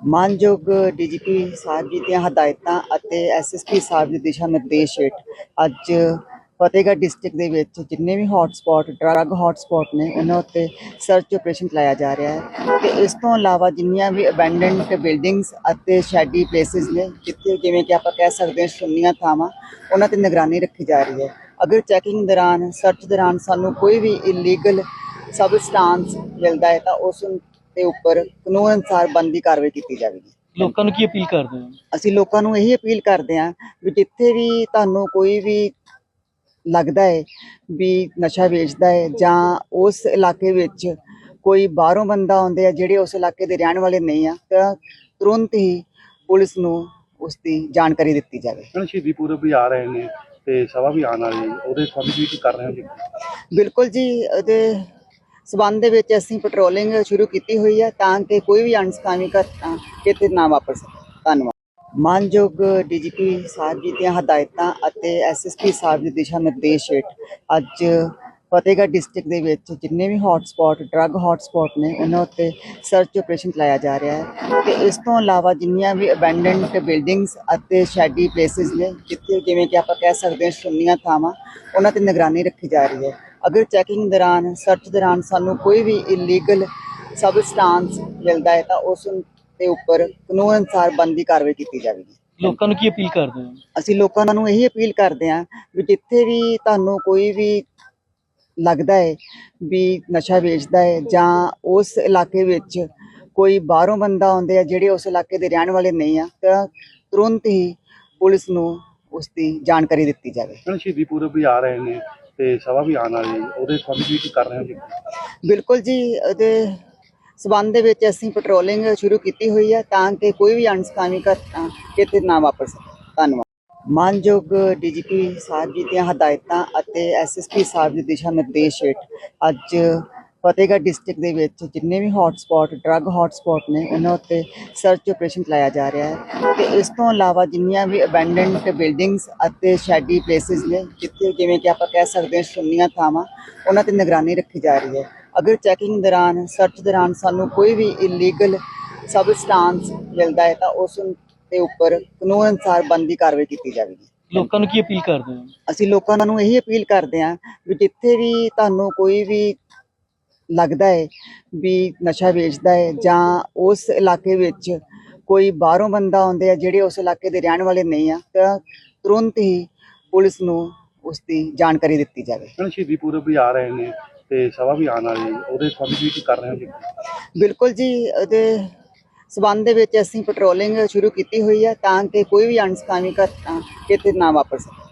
ਮਾਨਯੋਗ ਡੀਜੀਪੀ ਸਾਹਿਬ ਜੀ ਦੀਆਂ ਹਦਾਇਤਾਂ ਅਤੇ ਐਸਐਸਪੀ ਸਾਹਿਬ ਦੇ ਦਿਸ਼ਾ ਨਿਰਦੇਸ਼ ਹੇਠ ਅੱਜ ਫਤਿਹਗੜ੍ਹ ਡਿਸਟ੍ਰਿਕਟ ਦੇ ਵਿੱਚ ਜਿੰਨੇ ਵੀ ਹੌਟ ਡਰੱਗ ਹੌਟ ਨੇ, ਉਹਨਾਂ ਉੱਤੇ ਸਰਚ ਆਪਰੇਸ਼ਨ ਚਲਾਇਆ ਜਾ ਰਿਹਾ ਹੈ ਤੇ ਇਸ ਤੋਂ ਇਲਾਵਾ ਜਿੰਨੀਆਂ ਵੀ ਅਬੈਂਡਨਡ ਬਿਲਡਿੰਗਸ ਅਤੇ ਸ਼ੈਡੀ ਪਲੇਸਿਸ ਨੇ, ਜਿੱਥੇ ਜਿਵੇਂ ਕਿ ਆਪਾਂ ਕਹਿ ਸਕਦੇ ਹਾਂ ਸੁੰਨੀਆਂ ਥਾਵਾਂ, ਉਹਨਾਂ ਤੇ ਨਿਗਰਾਨੀ ਰੱਖੀ ਜਾ ਰਹੀ ਹੈ। ਅਗਰ ਚੈਕਿੰਗ ਦੌਰਾਨ ਸਰਚ ਦੌਰਾਨ ਸਾਨੂੰ ਕੋਈ ਵੀ ਇਲੀਗਲ ਸਬਸਟੈਂਸ ਮਿਲਦਾ ਹੈ ਤਾਂ ਉਸ ਦੇ ਉੱਪਰ ਕਾਨੂੰਨ ਅਨੁਸਾਰ ਬੰਦੀ ਕਾਰਵਾਈ ਕੀਤੀ ਜਾਵੇਗੀ। ਲੋਕਾਂ ਨੂੰ ਕੀ ਅਪੀਲ ਕਰਦੇ ਹੋ? ਅਸੀਂ ਲੋਕਾਂ ਨੂੰ ਇਹੀ ਅਪੀਲ ਕਰਦੇ ਹਾਂ ਵੀ ਜਿੱਥੇ ਵੀ ਤੁਹਾਨੂੰ ਕੋਈ ਵੀ ਲੱਗਦਾ ਹੈ ਵੀ ਨਸ਼ਾ ਵੇਚਦਾ ਹੈ ਜਾਂ ਉਸ ਇਲਾਕੇ ਵਿੱਚ ਕੋਈ ਬਾਹਰੋਂ ਬੰਦਾ ਆਉਂਦੇ ਆ ਜਿਹੜੇ ਉਸ ਇਲਾਕੇ ਦੇ ਰਹਿਣ ਵਾਲੇ ਨਹੀਂ ਆ ਤਾਂ ਤੁਰੰਤ ਹੀ ਪੁਲਿਸ ਨੂੰ ਉਸ ਦੀ ਜਾਣਕਾਰੀ ਦਿੱਤੀ ਜਾਵੇ। ਹੁਣ ਸ਼ਹੀਦੀ ਪੂਰਬ ਵੀ ਆ ਰਹੇ ਨੇ ਤੇ ਸਭਾ ਵੀ ਆਉਣ ਵਾਲੀ ਹੈ। ਉਹਦੇ ਸੰਬੰਧ ਵਿੱਚ ਕਰ ਰਹੇ ਹੋ ਜੀ? ਬਿਲਕੁਲ ਜੀ ਉਹਦੇ ਸਬੰਧ ਦੇ ਵਿੱਚ ਅਸੀਂ ਪੈਟਰੋਲਿੰਗ ਸ਼ੁਰੂ ਕੀਤੀ ਹੋਈ ਹੈ ਤਾਂ ਕਿ ਕੋਈ ਵੀ ਅਣਸਕਾਮੀ ਘਟਨਾ ਕਿਤੇ ਨਾ ਵਾਪਰ ਸਕੇ। ਧੰਨਵਾਦ। ਮਾਨਯੋਗ ਡੀਜੀਪੀ ਸਾਹਿਬ ਜੀ ਦੀਆਂ ਹਦਾਇਤਾਂ ਅਤੇ ਐਸਐਸਪੀ ਸਾਹਿਬ ਦੇ ਦਿਸ਼ਾ ਨਿਰਦੇਸ਼ ਹੇਠ ਅੱਜ ਫਤਿਹਗੜ੍ਹ ਡਿਸਟ੍ਰਿਕਟ ਦੇ ਵਿੱਚ ਜਿੰਨੇ ਵੀ hot spot drug hot spot ਨੇ ਉਹਨਾਂ ਉੱਤੇ ਸਰਚ ਆਪਰੇਸ਼ਨ ਚਲਾਇਆ ਜਾ ਰਿਹਾ ਹੈ। ਤੇ ਇਸ ਤੋਂ ਇਲਾਵਾ ਜਿੰਨੀਆਂ ਵੀ ਅਬੈਂਡਨਡ ਬਿਲਡਿੰਗਸ ਅਤੇ ਸ਼ੈਡੀ ਪਲੇਸਿਸ ਨੇ ਜਿੱਥੇ ਜਿਵੇਂ ਕਿ ਆਪਾਂ ਕਹਿ ਸਕਦੇ ਹਾਂ ਸੁੰਨੀਆਂ ਥਾਵਾਂ ਉਹਨਾਂ ਤੇ ਨਿਗਰਾਨੀ ਰੱਖੀ ਜਾ ਰਹੀ ਹੈ। ਅਗਰ ਚੈਕਿੰਗ ਦੌਰਾਨ ਸਰਚ ਦੌਰਾਨ ਸਾਨੂੰ ਕੋਈ ਵੀ ਇਲੀਗਲ ਸਬਸਟੈਂਸ ਮਿਲਦਾ ਹੈ ਤਾਂ ਉਸ ਦੇ ਉੱਪਰ ਕਾਨੂੰਨ ਅਨੁਸਾਰ ਬੰਦੀ ਕਾਰਵਾਈ ਕੀਤੀ ਜਾਵੇਗੀ। ਲੋਕਾਂ ਨੂੰ ਕੀ ਅਪੀਲ ਕਰਦੇ ਹੋ? ਅਸੀਂ ਲੋਕਾਂ ਨੂੰ ਇਹੀ ਅਪੀਲ ਕਰਦੇ ਹਾਂ ਵੀ ਜਿੱਥੇ ਵੀ ਤੁਹਾਨੂੰ ਕੋਈ ਵੀ ਲੱਗਦਾ ਹੈ ਵੀ ਨਸ਼ਾ ਵੇਚਦਾ ਹੈ ਜਾਂ ਉਸ ਇਲਾਕੇ ਵਿੱਚ ਕੋਈ ਬਾਹਰੋਂ ਬੰਦਾ ਆਉਂਦੇ ਆ ਜਿਹੜੇ ਉਸ ਇਲਾਕੇ ਦੇ ਰਹਿਣ ਵਾਲੇ ਨਹੀਂ ਆ ਤਾਂ ਤੁਰੰਤ ਹੀ ਪੁਲਿਸ ਨੂੰ ਉਸ ਦੀ ਜਾਣਕਾਰੀ ਦਿੱਤੀ ਜਾਵੇ। ਹੁਣ ਸ਼ਹੀਦੀ ਪੂਰਬ ਵੀ ਆ ਰਹੇ ਨੇ ਤੇ ਸਭਾ ਵੀ ਆਉਣ ਵਾਲੀ। ਉਹਦੇ ਸੰਬੰਧ ਵਿੱਚ ਕਰ ਰਹੇ ਹੋ ਜੀ? ਬਿਲਕੁਲ ਜੀ ਉਹਦੇ ਸਬੰਧ ਦੇ ਵਿੱਚ ਅਸੀਂ ਪੈਟਰੋਲਿੰਗ ਸ਼ੁਰੂ ਕੀਤੀ ਹੋਈ ਹੈ ਤਾਂ ਕਿ ਕੋਈ ਵੀ ਅਣਸਕਾਮੀ ਘਟਨਾ ਕਿਤੇ ਨਾ ਵਾਪਰ ਸਕੇ। ਧੰਨਵਾਦ। ਮਾਨਯੋਗ ਡੀਜੀਪੀ ਸਾਹਿਬ ਜੀ ਦੀਆਂ ਹਦਾਇਤਾਂ ਅਤੇ ਐਸਐਸਪੀ ਸਾਹਿਬ ਦੇ ਦਿਸ਼ਾ ਨਿਰਦੇਸ਼ ਹੇਠ ਅੱਜ ਫਤਿਹਗੜ੍ਹ ਡਿਸਟ੍ਰਿਕਟ ਦੇ ਵਿੱਚ ਜਿੰਨੇ ਵੀ ਹੌਟ ਡਰੱਗ ਹੌਟ ਨੇ, ਉਹਨਾਂ ਉੱਤੇ ਸਰਚ ਆਪਰੇਸ਼ਨ ਚਲਾਇਆ ਜਾ ਰਿਹਾ ਹੈ ਤੇ ਇਸ ਤੋਂ ਇਲਾਵਾ ਜਿੰਨੀਆਂ ਵੀ ਅਬੈਂਡਨਡ ਬਿਲਡਿੰਗਸ ਅਤੇ ਸ਼ੈਡੀ ਪਲੇਸਿਸ ਨੇ, ਜਿੱਥੇ ਜਿਵੇਂ ਕਿ ਆਪਾਂ ਕਹਿ ਸਕਦੇ ਹਾਂ ਸੁੰਨੀਆਂ ਥਾਵਾਂ, ਉਹਨਾਂ ਤੇ ਨਿਗਰਾਨੀ ਰੱਖੀ ਜਾ ਰਹੀ ਹੈ। ਅਗਰ ਚੈਕਿੰਗ ਦੌਰਾਨ ਸਰਚ ਦੌਰਾਨ ਸਾਨੂੰ ਕੋਈ ਵੀ ਇਲੀਗਲ ਸਬਸਟੈਂਸ ਮਿਲਦਾ ਹੈ ਤਾਂ ਉਸ ਦੇ ਉੱਪਰ ਕਾਨੂੰਨ ਅਨੁਸਾਰ ਬੰਦੀ ਕਾਰਵਾਈ ਕੀਤੀ ਜਾਵੇਗੀ। ਲੋਕਾਂ ਨੂੰ ਕੀ ਅਪੀਲ ਕਰਦੇ ਹੋ? ਅਸੀਂ ਲੋਕਾਂ ਨੂੰ ਇਹੀ ਅਪੀਲ ਕਰਦੇ ਹਾਂ ਵੀ ਜਿੱਥੇ ਵੀ ਤੁਹਾਨੂੰ ਕੋਈ ਵੀ ਲੱਗਦਾ ਹੈ ਵੀ ਨਸ਼ਾ ਵੇਚਦਾ ਹੈ ਜਾਂ ਉਸ ਇਲਾਕੇ ਵਿੱਚ ਕੋਈ ਬਾਹਰੋਂ ਬੰਦਾ ਆਉਂਦੇ ਆ ਜਿਹੜੇ ਉਸ ਇਲਾਕੇ ਦੇ ਰਹਿਣ ਵਾਲੇ ਨਹੀਂ ਆ ਤਾਂ ਤੁਰੰਤ ਹੀ ਪੁਲਿਸ ਨੂੰ ਉਸ ਦੀ ਜਾਣਕਾਰੀ ਦਿੱਤੀ ਜਾਵੇ। ਹੁਣ ਸ਼ਹੀਦੀ ਪੂਰਬ ਵੀ ਆ ਰਹੇ ਨੇ ਤੇ ਸਭਾ ਵੀ ਆਉਣ ਵਾਲੀ ਹੈ। ਉਹਦੇ ਸੰਬੰਧ ਵਿੱਚ ਕਰ ਰਹੇ ਹੋ ਜੀ? ਬਿਲਕੁਲ ਜੀ ਉਹਦੇ ਸਬੰਧ ਦੇ ਵਿੱਚ ਅਸੀਂ ਪੈਟਰੋਲਿੰਗ ਸ਼ੁਰੂ ਕੀਤੀ ਹੋਈ ਹੈ ਤਾਂ ਕਿ ਕੋਈ ਵੀ ਅਣਸਕਾਮੀ ਘਟਨਾ ਕਿਤੇ ਨਾ ਵਾਪਰ ਸਕੇ।